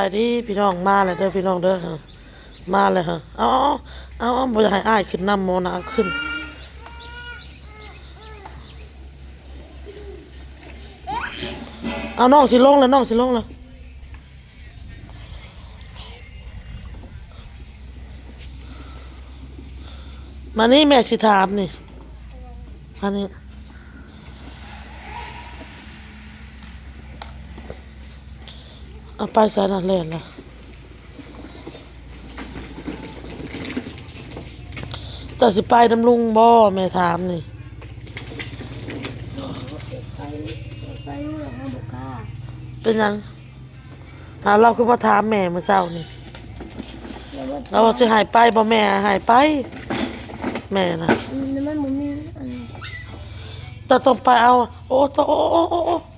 ไปดิพี่น้องมาเลยเด้อพี่น้องเด้อมาเลยฮะเอาเอาเอาบ่อยากให้อ้ายขึ้นนำโมนาขึ้นเอาน้องสิลงแล้วน้องสิลงแล้วมานี่แม่สิถามนี่มานี่ เอาไปสายนัดเล่นละเจ้าสิไปน้ำลุงบ่ แม่ถามนี่ ไปไปเรื่องของบุกล้าเป็นหยังหาเราคือมาถามแม่เมื่อเช้านี่แล้วมันเราว่าสิหายไปบ่แม่หายไป แม่นะแล้วมันบ่มีอันนี้แต่ต้องไปเอา โอ้โตโอ้โอ้โอ้โอ้พล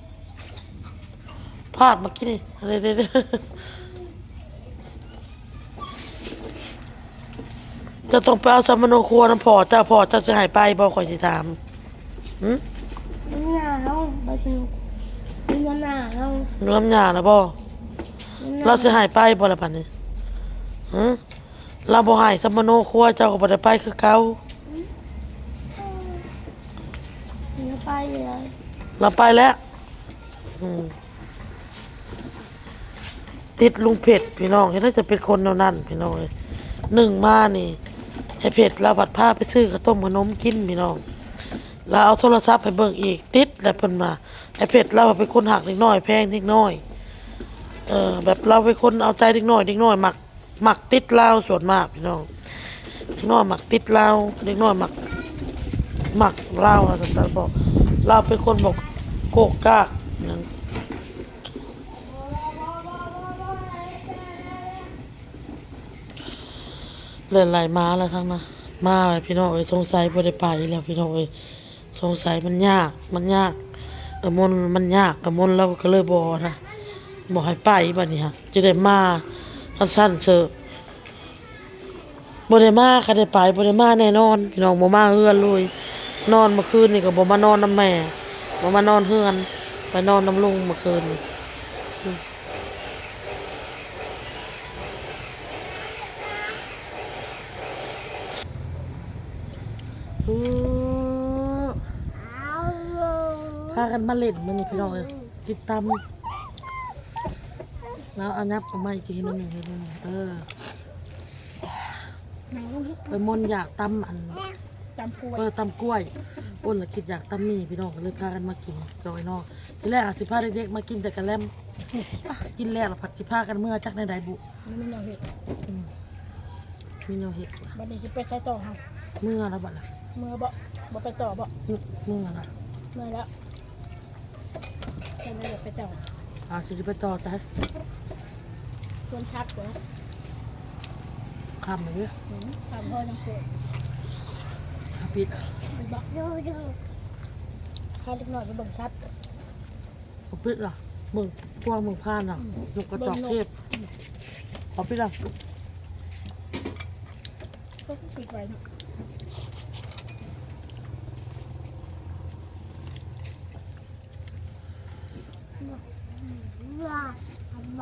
าดเมื่อกี้นี่อะไรเด้จะต้องไปเอาสมโนครัวน้ำพอเจ้าพอเจ้าจะหายไปบ่ข่อยสิถามหืมมันหน้าเฮาไปถึงมันหน้าเฮาเนื้อมหยาแล้วบ่มันหน้าเราสิหายไปบ่ละบัดนี้หืมเราบ่หายสมโนครัวเจ้าก็บ่ได้ไปคือเก่าเดี๋ยวไปเลยเราไปแล้วอืม ติดลุงเผ็ดพี่น้องเห็นว่าจะเป็นคนแนวนั้นพี่น้องเอ้ยหนึ่งมานี่ไอ้เผ็ดเราบัดผ้าไปซื้อข้าวต้มขนมกินพี่น้องเราเอาโทรศัพท์ไปเบิ่งอีกติดแล้วเพิ่นมาไอ้เผ็ดเราเป็นคนหักเล็กน้อยแพงเล็กน้อยเออแบบเราเป็นคนเอาใจเด็กน้อยเด็กน้อยหมักหมักติดเราส่วนมากพี่น้องเด็กน้อยมักติดเราเด็กน้อยหมักหมักเราอะแต่สันบอกเราเป็นคนบอกโกกกากนั่น เล่นไหลมาแล้วทั้งนะมาเลยพี่น้องเอ้ยสงสัยบ่ได้ไปแล้วพี่น้องเอ้ยสงสัยมันยากมันยากกระมนมันยากกระมนเราก็เลยบ่นะบ่ให้ไปบัดนี้ฮะจะได้มาทันสั้นเซอะบ่ได้มาก็ได้ไปบ่ได้มาแน่นอนพี่น้องบ่มาเฮือนเลยนอนเมื่อคืนนี่ก็บ่มานอนน้ำแม่บ่มานอนเฮือนไปนอนน้ำลุงเมื่อคืนนี่อืมอู้ พากันมาเล่นมันนี่พี่น้องเอ้ยกินตำแล้วเอานับออกมาอีกทีหนึงเห็นไหมเออไหนลูกไปมนต์อยากตำอันจำกล้วยเปิดตำกล้วยอ้นละคิดอยากตำหมี่พี่น้องก็เลยพากันมากินจอยนอกทีแรกอาจสิพาเด็กๆมากินแต่กระแลมอะกินแล้วล่ะผัดสิพากันเมื่อจักในใดบุมันไม่เอาเห็ดอืมมีแนวเห็ดว่ะบัดนี้สิไปใช้ต่อเฮา เมื่อแล้วบัดล่ะมือบ่บ่ไปต่อบ่เมื่อเมื่อละเมื่อแล้วแค่นั้นเดี๋ยวไปต่ออาจจะไปต่อจ้ะชวนชักตัวคำเลยหืมตามพ่อจังซี่ข้าปิดไปบอกดูดูพาเล็กน้อยไปเบิ่งชัดเอาปิดล่ะมึงพวกมึงพานอะนกกระจอกเทพเอาปิดล่ะก็ปิดไว้เนาะ ย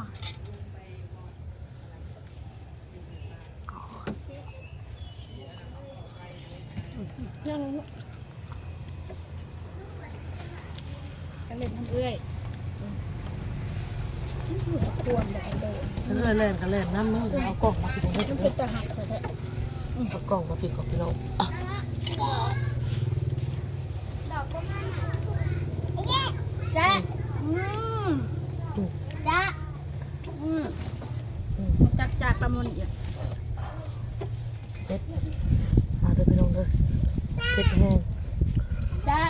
ังลูกกันเล่นน้ำเอื้อยอืมควรแบบเดินฉันเลยแล่นกันแล่นน้ำมึงเอากล่องมาปิดตรงนี้มันเป็นตะหักแต่แท้เอากล่องมาปิดกับพี่น้องอะจ้าอืมอืม จ้าอืม อืม จากจากประมวลอีกเป็ดมาเด้อพี่น้องเด้อเป็ดแห้งจ้า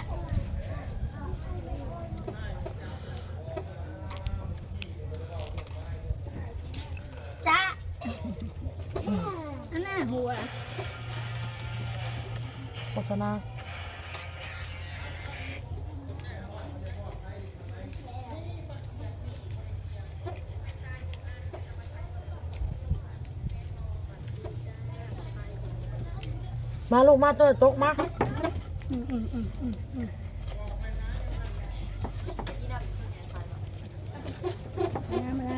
จ้าอันน่าหัวโฆษณา มาลูกมาตัวตกมาอืมอืมอืมอืมอืมมามา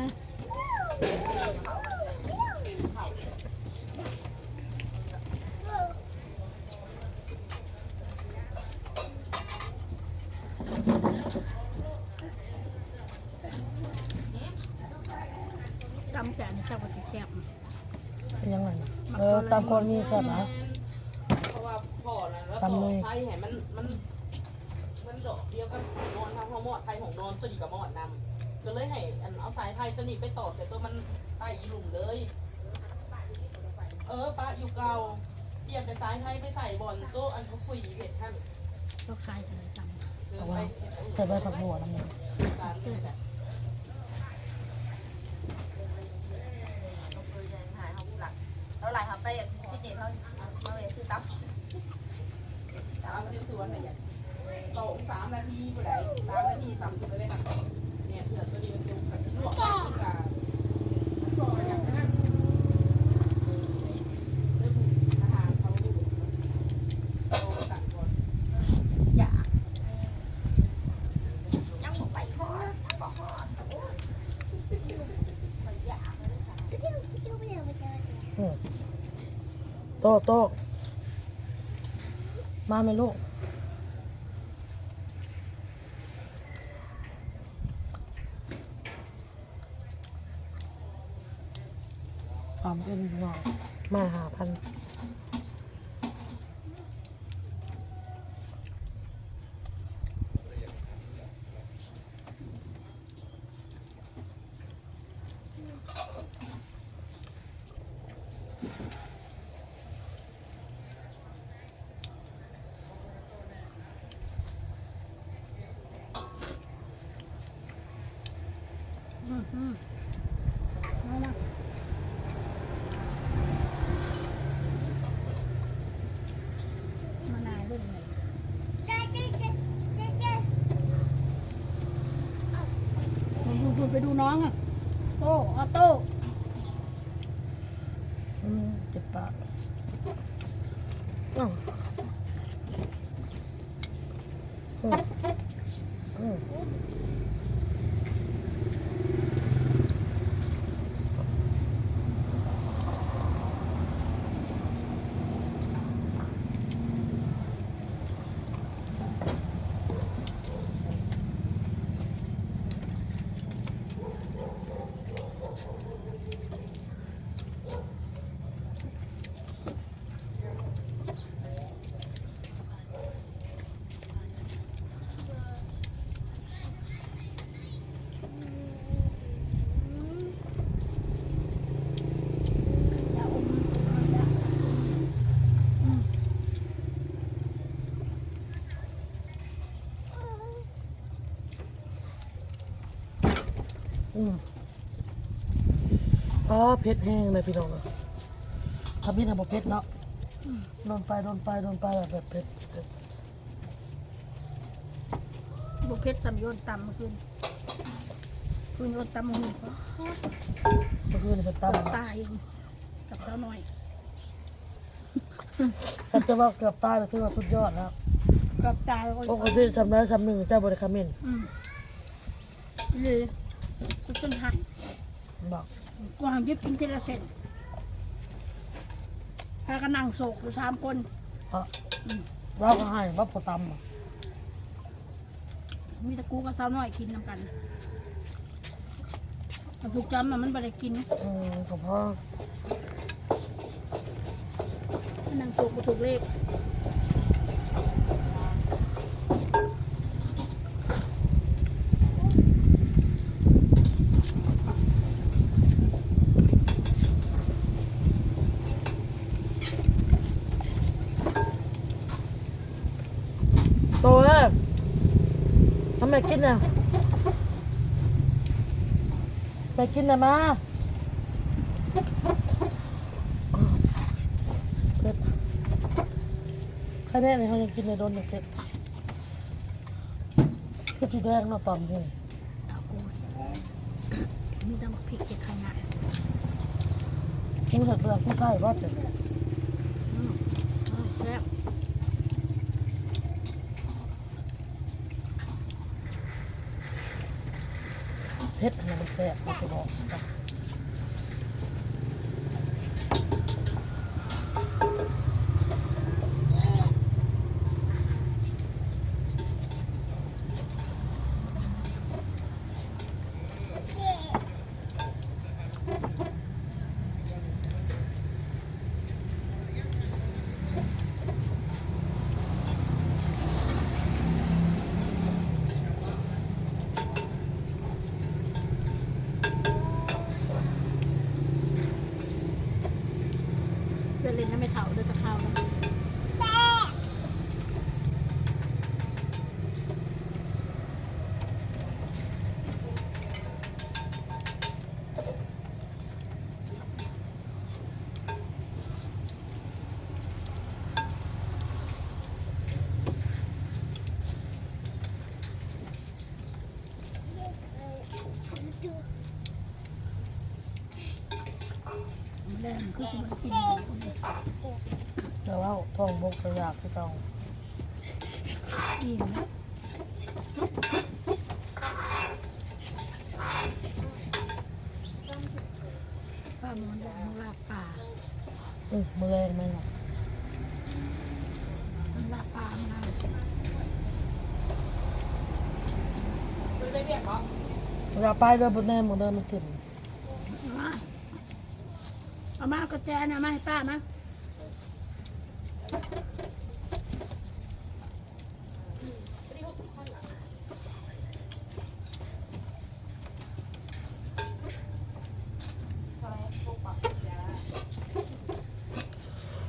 จำแกนเจ้าก็จะแคบเป็นยังไงเออตามคนมีแซ่บนะเพราะว่าพ่อน่ะแล้วทำก็เลยไทยให้มันมัน มันดอกเดียวกันนอนทางห้องหมอดไทยของนอนตัวนี้กับหมอดนำก็เลยให้อันเอาสายไทยตัวนี้ไปต่อแต่ตัวมันใต้อีหลุมเลย เออป้าอยู่เก่าเปลี่ยนเป็นสายไทยไปใส่บอลตัวอันเขาคุยเห็ดท่านก็คลายจะจำเออเอาไปไว้ใส่ใบผักบัวน้ำมันการนี่แหละเราเคยยังหายเขาผู้หลักเราไหลเขาไปฟิตเนสเขาเราเองซื้อเต้า ตามที่สวนไปอย่างสองสามนาทีก็ได้สามนาทีสามสิบไปเลยค่ะเนี่ยเถื่อนตัวนี้มันจุกกับชิ้นลวกก็อย่างนั้นเรื่อาหารเขาโตสั่งก่อย่างนั้นอยากเลยค่ะโตโต มาไหมลูกความเป็นหน่อยมาหาพัน อืมอืมเอามามานาเรื่องไหนดูดูไปดู น้องอะโต้ออโต้ อืมเจ็บปากอ้าวอืมอืม อย่าอมอย่าอืม อืมอ๋อเพชรแห้งเลยพี่น้องอะถ้าพี่ทำบ่เพชรเนาะโดนไปโดนไปโดนไปแบบแบบเพชรเพชรบุกเพชรสามโยนตำเมื่อคืนคืนโยนตำมือก็เมื่อคืนนี่เป็นตตำตายอยู่กับเจ้าหน่อยแต่จะว่าเกือบตายแต่ถือว่าสุดยอดแล้วกับตายก็ปกติทำได้ทำหนึ่งเจ้าบริคาเมนอืมเลยสุด จนหายบอกวางยิบกินทีละเส้นพากันนั่งโศกอยู่สามคนเพราะอืมเราก็ให้บับพอตำอะมีแตะกูกับสาวน้อยกินนำกันแต่ถูกจำน่ะมันไม่ได้กินอืมก็เพราะนั่งโศกบ่ถูกเลข ทำไมกินน่ะไปกินน่ะมาเพชรแค่นี้เนี่ยเขายังกินในโดนอยู่เพชรคือสีแดงเนาะตอนนี้ตากูมีแต่พริกเก็ดขนาดกูเห็ดเบื่อกูใกล้ว่าจะอืมอืมแซ่บ เผ็ดอันี่ยมันแซ่บมันจะบอกนะ เล่นน้ำไม่เท่าเด้อตะเท่าแล้ว แรงคือสิมันกินแต่ว่าท้องบกกระยากคือเก่าอิ่มนะป้าหมอนแดงลาบป่าอือมือแรงไหมล่ะมันลาบป่ามันเอาไม่ได้เรียกเหรอเวลาไปเดินบนแน่หมดเดินมันถิ่ม เอามาเอามาเอากระ แจนะมาให้ป้ามา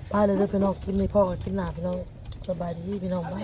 ไปเลยเด้อพี่น้องกินนี่พ่อกินหนาพี่น้องสบายดีพี่น้องบาย